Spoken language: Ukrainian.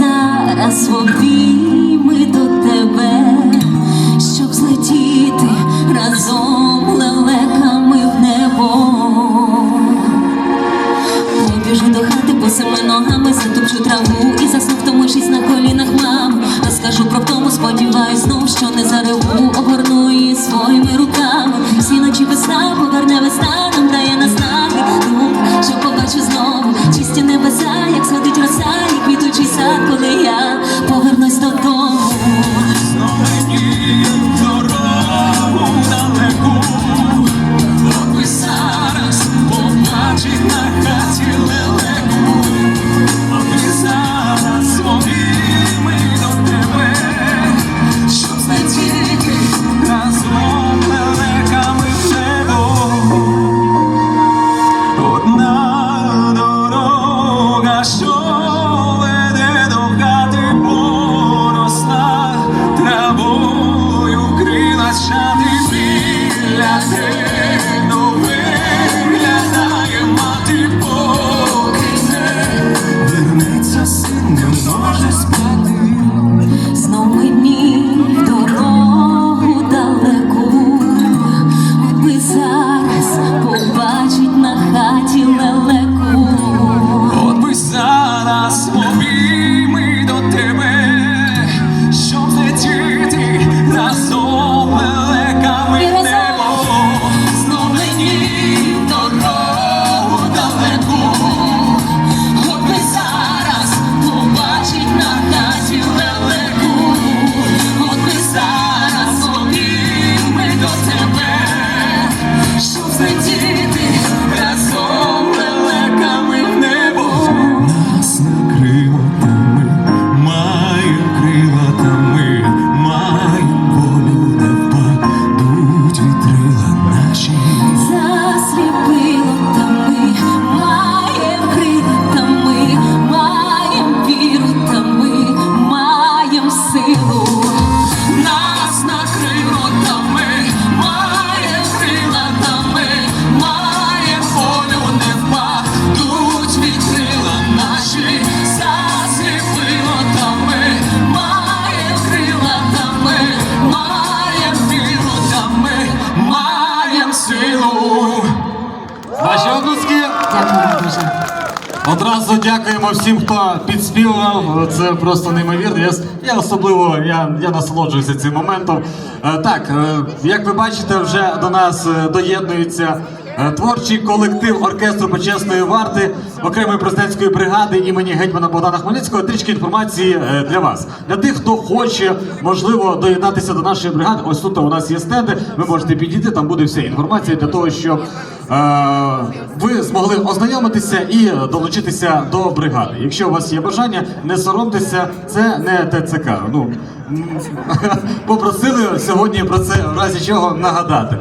зараз в обійми до тебе, щоб злетіти разом лелеками в небо. Побіжу до хати босими ногами, затупчу траву і засну втомившись на колінах мам. Розкажу про тому, сподіваюсь знов, що не зареву. myself. Одразу дякуємо всім, хто підспівав. Це просто неймовірно. Я я особливо я я насолоджуюся цим моментом. Е, так, е, як ви бачите, вже до нас е, доєднується творчий колектив оркестру почесної варти окремої президентської бригади імені гетьмана Богдана Хмельницького. Трішки інформації для вас. Для тих, хто хоче, можливо, доєднатися до нашої бригади. Ось тут у нас є стенди. Ви можете підійти. Там буде вся інформація для того, щоб Е, ви змогли ознайомитися і долучитися до бригади. Якщо у вас є бажання, не соромтеся, це не ТЦК. Ну попросили сьогодні про це в разі чого нагадати.